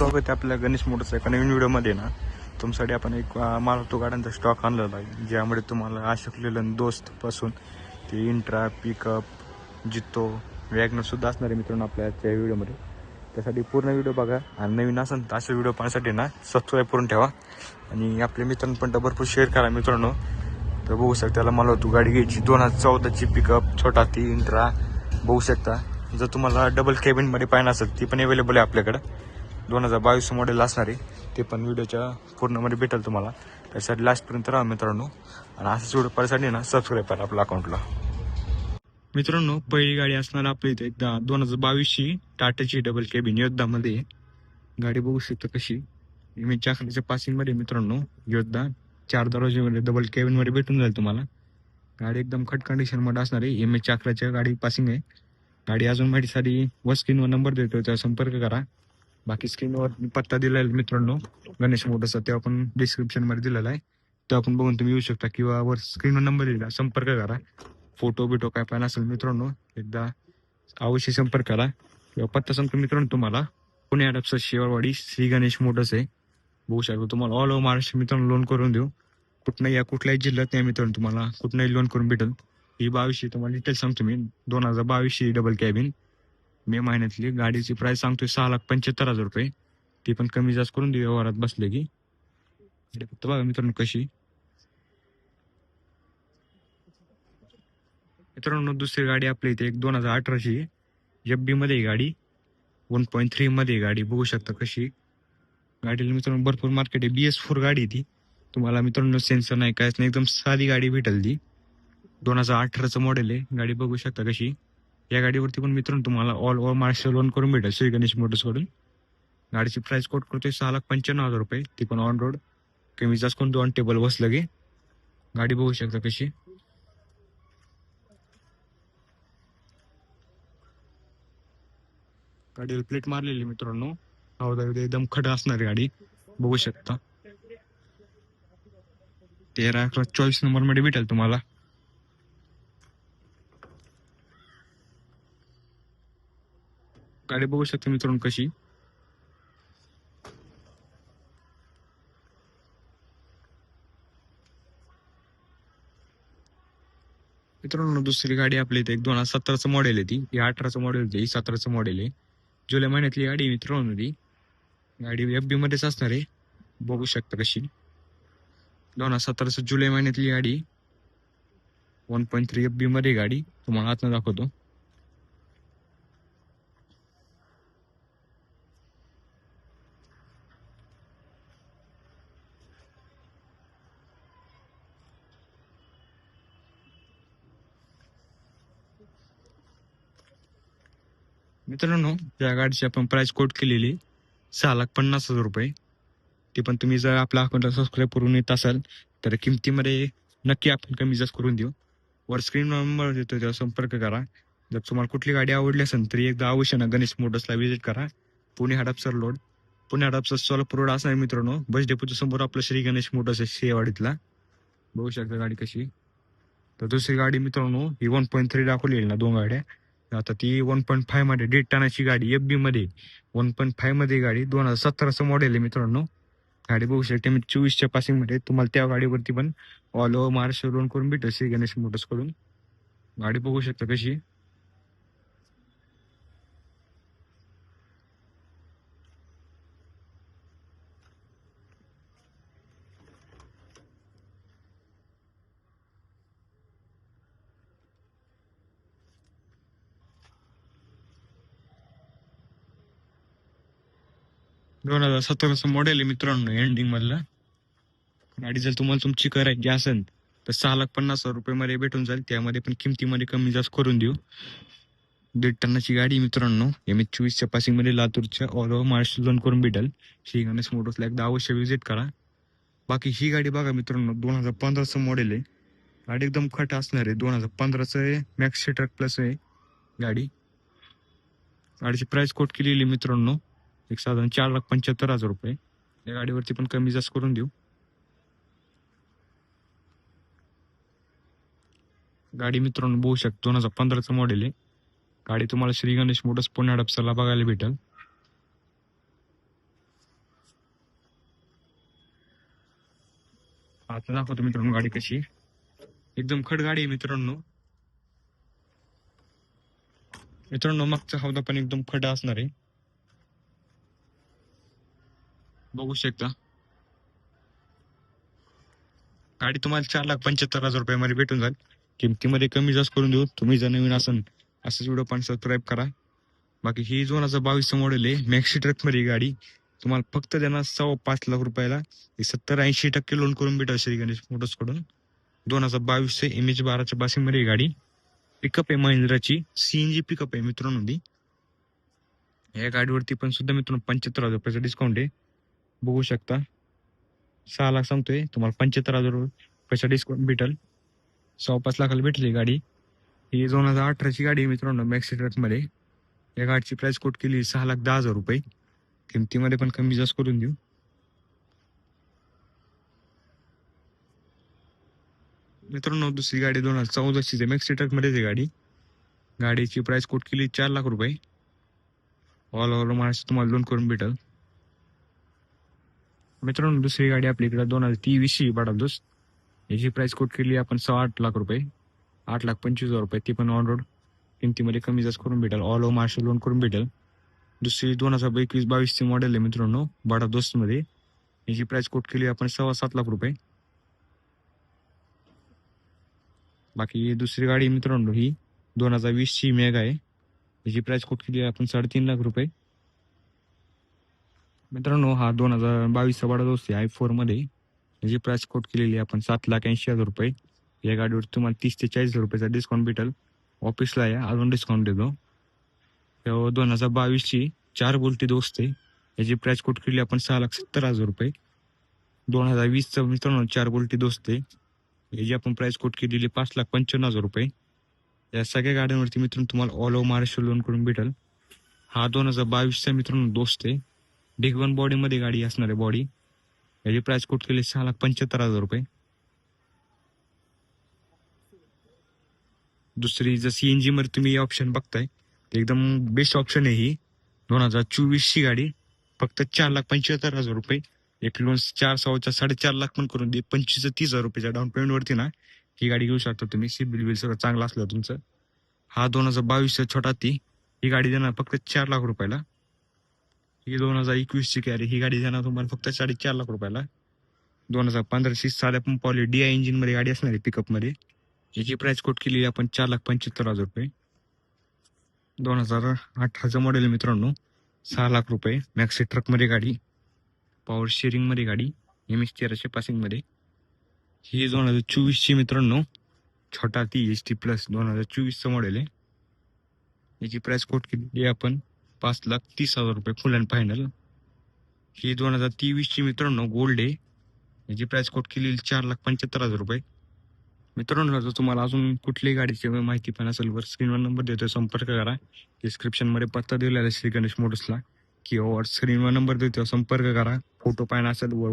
स्वागत आहे आपल्या गणेश मोटरसायकल एका नवीन व्हिडिओमध्ये ना. तुमच्यासाठी आपण एक मारुतो गाड्यांचा स्टॉक आणलेला आहे ज्यामुळे तुम्हाला अशोक लेलन दोस्तपासून ते इंट्रा पिकअप जितो वॅगनरसुद्धा असणारे असणार आहे मित्रांनो आपल्या त्या व्हिडिओमध्ये. त्यासाठी पूर्ण व्हिडिओ बघा आणि नवीन असेल तर असे व्हिडिओ पाहण्यासाठी ना सबस्क्राईब करून ठेवा. आणि आपल्या मित्रांनो पण भरपूर शेअर करा मित्रांनो. तर बघू शकता त्याला मला होतो गाडी घ्यायची. दोन हजार चौदाची पिकअप छोटा ती इंट्रा बघू शकता. जर तुम्हाला डबल केबिनमध्ये पाहिजे असेल ती पण अवेलेबल आहे आपल्याकडं. दोन हजार बावीस मॉडेल असणार आहे ते पण व्हिडिओच्या पूर्णमध्ये भेटेल तुम्हाला. त्यासाठी लास्टपर्यंत राहा मित्रांनो. आणि असंच व्हिडिओ पाहण्यासाठी ना सबस्क्राईब करा आपल्या अकाउंटला मित्रांनो पहिली गाडी असणार आपली इथे एकदा दोन हजार बावीसची टाटाची डबल केबिन योद्धामध्ये. गाडी बघू शकतो कशी. मी चाकरीच्या पासिंगमध्ये मित्रांनो योद्धा चार दरवाजेमध्ये डबल केबिनमध्ये भेटून जाईल तुम्हाला. गाडी एकदम खट कंडिशनमध्ये असणार आहे एम एच चाकराच्या गाडी पासिंग आहे. गाडी अजून माहितीसाठी व स्क्रीनवर नंबर देतो त्यावर संपर्क करा. बाकी स्क्रीनवर पत्ता दिलेला आहे मित्रांनो. गणेश मोटरचा ते आपण डिस्क्रिप्शनमध्ये दिलेला आहे. तेव्हा आपण बघून तुम्ही येऊ शकता किंवा वर स्क्रीनवर नंबर दिला संपर्क करा. फोटो बिटो काय पाहिजे असेल मित्रांनो एकदा अवश्य संपर्क करा. किंवा पत्ता सांगतो मित्रांनो तुम्हाला पुणे अडपचा शेवाळवाडी श्री गणेश मोटर्स आहे. बघू शकतो तुम्हाला ऑल ओव्हर महाराष्ट्र मित्रांनो लोन करून देऊ. कुठनं या कुठल्याही जिल्ह्यात नाही मित्रांनो तुम्हाला कुठनंही लोन करून भेटेल. ही बावीसशे तुम्हाला डिटेल सांगतो मी. दोन हजार बावीसशे डबल कॅबिन मे महिन्यातली गाडीची प्राइस सांगतोय सहा लाख पंच्याहत्तर हजार रुपये. ती पण कमी जास्त करून देऊ व्यवहारात बसले की. फक्त बघा मित्रांनो कशी. मित्रांनो दुसरी गाडी आपल्या इथे एक दोन हजार अठराची एफ बी मध्ये गाडी. वन पॉईंट थ्री मध्ये गाडी. बघू शकता कशी. गाडीला मित्रांनो भरपूर मार्केट आहे. बी एस फोर गाडी आहे ती. तुम्हाला मित्रांनो सेन्सर नाही कायच नाही. एकदम साधी गाडी भेटेल ती. दोन हजार अठराचं मॉडेल आहे. गाडी बघू शकता कशी. या गाडीवरती पण मित्रांनो तुम्हाला ऑल ओव्हर महाराष्ट्र लोन करून भेटेल. श्री गणेश मोटर्सकडून गाडीची प्राइस कोट करतोय सहा लाख पंच्याण्णव हजार रुपये. ती पण ऑन रोड कमी जास्त कोण दोन टेबल बसलं गे गाडी बघू शकता कशी. गाडीला प्लेट मारलेली मित्रांनो. एकदम खड असणारी गाडी. बघू शकता. तेरा अकरा चोवीस नंबरमध्ये भेटेल तुम्हाला. गाडी बघू शकता मित्रांनो कशी. मित्रांनो दुसरी गाडी आपली इथे एक दोन हजार सतराचं मॉडेल आहे ती. ही अठराचं मॉडेल होती ही सतराचं मॉडेल आहे. जुलै महिन्यातली गाडी मित्रांनो ती. गाडी एफ बी मध्येच असणार आहे. बघू शकता कशी. दोन हजार सतराचं जुलै महिन्यातली गाडी. One point three F B मध्ये गाडी. तुम्हाला आतनं दाखवतो. मित्रांनो या गाडीची आपण प्राइस कोट केलेली सहा लाख पन्नास हजार रुपये. ती पण तुम्ही जर आपल्या अकाउंटला सबस्क्राईब करून येत असाल तर किमतीमध्ये नक्की आपण कमी जास्त करून देऊ. वर स्क्रीन नंबर देतो त्यावर संपर्क करा. जर तुम्हाला कुठली गाडी आवडली असेल तरी एकदा अवश्य ना गणेश मोटर्सला व्हिजिट करा. पुणे हडपसर रोड पुणे हडपसर सोलापूर रोड असणार आहे मित्रांनो. बस डेपोच्या समोर आपलं श्री गणेश मोटर्स आहे शेवाडीतला. बघू शकता गाडी कशी. तर दुसरी गाडी मित्रांनो ही वन पॉईंट थ्री दाखवलेली ना दोन गाड्या. आता ती वन पॉईंट फायमध्ये दीड टनाची गाडी एफ बी मध्ये वन पॉईंट फायमध्ये गाडी दोन हजार सतराचं मॉडेल आहे मित्रांनो. गाडी बघू शकते मी चोवीसच्या पासिंगमध्ये तुम्हाला त्या गाडीवरती पण ऑल ओव्हर महाराष्ट्र लोन करून भेटेल श्री गणेश मोटर्सकडून. गाडी बघू शकता कशी दोन हजार सतराचं मॉडेल आहे मित्रांनो एंडिंग मधलं. गाडी जर तुम्हाला तुमची करायची असेल तर सहा लाख पन्नास हजार रुपये मध्ये भेटून जाईल. त्यामध्ये पण किमतीमध्ये कमी जास्त करून देऊ. दीड टनाची गाडी मित्रांनो. एम एच चोवीसच्या पासिंगमध्ये लातूरच्या ऑल ओव्हर महाराष्ट्र लोन करून भेटेल. श्री गणेश मोटर्सला एकदा अवश्य व्हिजिट करा. बाकी ही गाडी बघा मित्रांनो दोन हजार पंधराचं मॉडेल आहे. गाडी एकदम खट असणार आहे. दोन हजार पंधराचं आहे मॅक्स ट्रक प्लस आहे. गाडी. गाडीची प्राईस कोट केलेली आहे मित्रांनो. एक साधारण चार लाख पंच्याहत्तर हजार रुपये. या गाडीवरती पण कमी जास्त करून देऊ. गाडी मित्रांनो बघू शकतो दोन हजार पंधराचं मॉडेल आहे. गाडी तुम्हाला श्री गणेश मोटर्स पुणे हडपसरला बघायला भेटेल. आता दाखवतो मित्रांनो गाडी कशी एकदम खड गाडी आहे मित्रांनो. मित्रांनो मागचा हौदा पण एकदम खड असणार आहे. बघू शकता. गाडी तुम्हाला चार लाख पंच्याहत्तर हजार रुपयामध्ये भेटून जाईल. किमतीमध्ये कमी जास्त करून देऊ. तुम्ही जर नवीन असन असंच व्हिडिओ पण सबस्क्राईब करा. बाकी ही दोन हजार बावीसचं मॉडेल आहे. मॅक्सी ट्रकमध्ये गाडी. तुम्हाला फक्त देणार सव्वा पाच लाख रुपयाला. सत्तर ऐंशी टक्के लोन करून भेटा श्री गणेश मोटर्सकडून. दोन हजार बावीसचे एम एच बाराच्या पासिंगमध्ये गाडी. पिकअप आहे महिंद्राची. सीएनजी पिकअप आहे मित्रांनो या गाडीवरती पण सुद्धा मित्रांनो पंच्याहत्तर हजार रुपयाचा डिस्काउंट आहे. बघू शकता. सहा लाख सांगतोय. तुम्हाला पंच्याहत्तर हजार पैसा डिस्काउंट भेटेल. सव्वा पाच लाखाला भेटली गाडी. ही दोन हजार अठराची गाडी आहे मित्रांनो मॅक्सी ट्रकमध्ये या गाडीची प्राईस कोट केली सहा लाख दहा हजार रुपये. किमतीमध्ये पण कमी जास्त करून देऊ. मित्रांनो दुसरी गाडी दोन हजार चौदाची आहे. मॅक्सी ट्रकमध्येच आहे गाडी. गाडीची प्राईस कोट केली चार लाख रुपये. ऑल ओव्हर महाराष्ट्र तुम्हाला लोन करून भेटेल. मित्रांनो दुसरी गाडी आपल्याकडे दोन हजार तेवीसची ही बडालदोस याची प्राइस कोट केली आपण सहा आठ लाख रुपये. आठ लाख पंचवीस हजार रुपये. ती पण ऑन रोड किमतीमध्ये कमी जास्त करून भेटेल. ऑल ओव्हर मार्शल लोन करून भेटेल. दुसरी दोन हजार एकवीस बावीसची मॉडेल आहे मित्रांनो बडा दोस्त याची प्राइस कोट केली आपण सव्वा सात लाख रुपये. बाकी दुसरी गाडी मित्रांनो ही दोन हजार वीसची मेगा आहे. याची प्राइस कोट केली आपण साडेतीन लाख रुपये. मित्रांनो हा दोन हजार बावीसचा वाडा दोस्त आहे आय फोरमध्ये. जी प्राइस कोट केलेली आहे आपण सात लाख ऐंशी हजार रुपये. या गाडीवर तुम्हाला तीस ते चाळीस हजार रुपयाचा डिस्काउंट भेटेल. ऑफिसला या अजून डिस्काउंट देतो. दोन हजार बावीसची चार बोलती दोस्त आहे. याची प्राइस कोट केली आपण सहा लाख सत्तर हजार रुपये. दोन हजार वीसचं मित्रांनो चार बोलटी दोस्त आहे. याची आपण प्राइस कोट केलेली पाच लाख पंच्याण्णव हजार रुपये. या सगळ्या गाड्यांवरती मित्रांनो तुम्हाला ऑल ओव्हर महाराष्ट्र लोन करून भेटेल. हा दोन हजार बावीसचा मित्रांनो दोस्त आहे. डिग वन बॉडीमध्ये गाडी असणार आहे बॉडी याची प्राइस कोट केली सहा लाख पंच्याहत्तर हजार रुपये. दुसरी जर एनमध्ये तुम्ही ऑप्शन बघताय एकदम बेस्ट ऑप्शन आहे ही. दोन हजार चोवीसची गाडी फक्त चार लाख पंच्याहत्तर हजार रुपये. एक लोन चार सहाच्या साडेचार लाख पण करून दे पंचवीस तीस हजार रुपयाच्या डाऊन पेमेंटवरती ना ही गाडी घेऊ शकता तुम्ही. सिबिल बिल सगळं चांगलं असलं तुमचं. हा दोन हजार बावीसचा छोटा ती ही गाडी देणार फक्त चार लाख रुपयाला. ही दोन हजार एकवीस ची कॅरी ही गाडी देणार तुम्हाला फक्त साडेचार लाख रुपयाला. दोन हजार पंधराची साध्या पंपावली डी आय इंजिनमध्ये गाडी असणार आहे पिकअपमध्ये. याची प्राइस कोट केली आपण चार लाख पंच्याहत्तर हजार रुपये. दोन हजार अठराचं मॉडेल मित्रांनो. सहा लाख रुपये. मॅक्सी ट्रकमध्ये गाडी. पॉवर शेअरिंगमध्ये गाडी. एम एस तेराशे पासिंगमध्ये. ही दोन हजार चोवीसची मित्रांनो. छोटा ती एच टी प्लस दोन हजार चोवीसचं मॉडेल आहे. याची प्राइस कोट केली आपण. पाच लाख तीस हजार रुपये फुल अँड फायनल ही दोन हजार तेवीसची मित्रांनो गोल्ड आहे. याची प्राईस कोट केलेली चार लाख पंच्याहत्तर हजार रुपये. मित्रांनो जर तुम्हाला अजून कुठलीही गाडीची माहिती पण असेल वर स्क्रीनवर नंबर देतो संपर्क करा. डिस्क्रिप्शनमध्ये पत्ता दिलेला आहे श्री गणेश मोटर्सला किंवा स्क्रीनवर नंबर देतो संपर्क करा. फोटो पाहिजे असेल वर